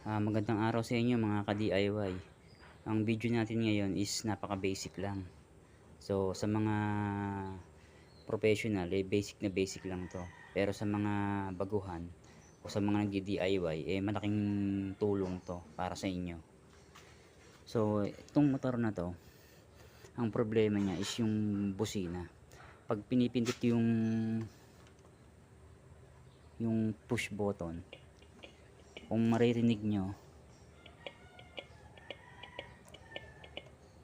Ah, magandang araw sa inyo mga ka-DIY. Ang video natin ngayon is napaka-basic lang. So, sa mga professional, eh, basic na basic lang to. Pero sa mga baguhan o sa mga nag-DIY, eh, malaking tulong to para sa inyo. So, itong motor na to, ang problema niya is yung busina. Pag pinipindot yung yung push button, kung maririnig nyo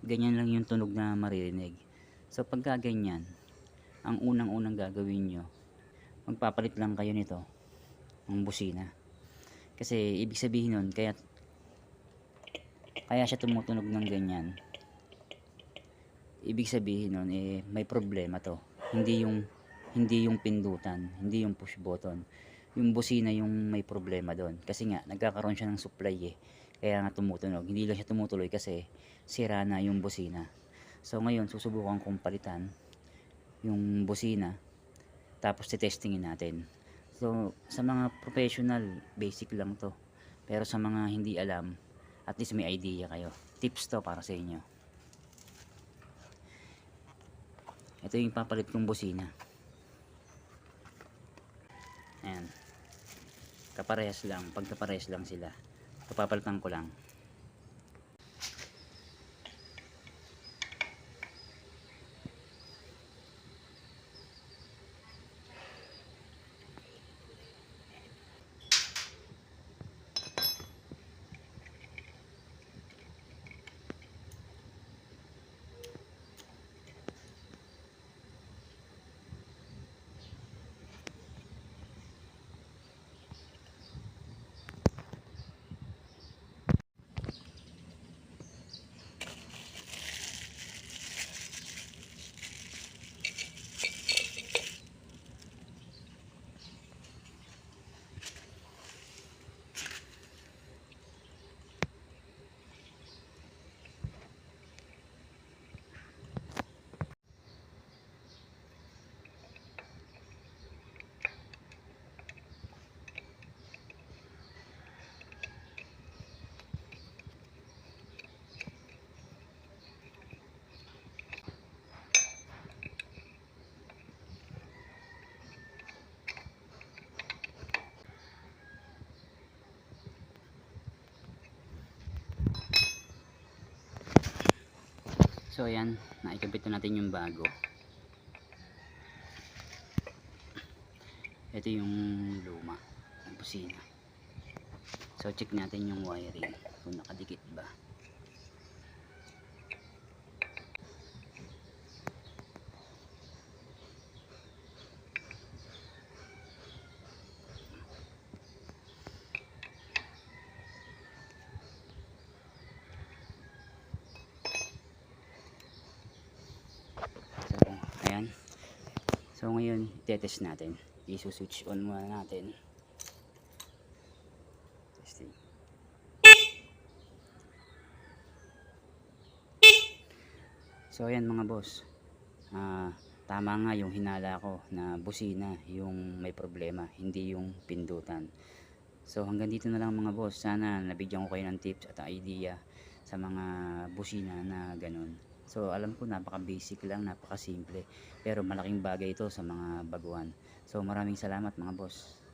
ganyan lang yung tunog na maririnig. So pagka ganyan ang unang unang gagawin nyo magpapalit lang kayo nito ng busina. Kasi ibig sabihin nun kaya kaya siya tumutunog ng ganyan. Ibig sabihin nun eh may problema to. Hindi yung hindi yung pindutan hindi yung push button yung busina yung may problema doon. Kasi nga, nagkakaroon siya ng supply eh. Kaya nga tumutunog. Hindi lang siya tumutuloy kasi sira na yung busina. So ngayon, susubukan kong palitan yung busina. Tapos titestingin natin. So, sa mga professional, basic lang to. Pero sa mga hindi alam, at least may idea kayo. Tips to para sa inyo. Ito yung papalit kong busina. Ayan kaparehas lang pagkaparehas lang sila. Papapalitan ko lang so ayan naikabit na natin yung bago. Ito yung luma ng busina. So check natin yung wiring kung nakadikit ba So, ayan. So, ngayon, tetest natin. I-switch on muna natin. Testing. So, ayan mga boss. Ah, tama nga yung hinala ko na busina yung may problema, hindi yung pindutan. So, hanggang dito na lang mga boss. Sana nabigyan ko kayo ng tips at idea sa mga busina na ganun. So alam ko napaka basic lang, napaka simple. Pero malaking bagay ito sa mga baguhan. So maraming salamat mga boss.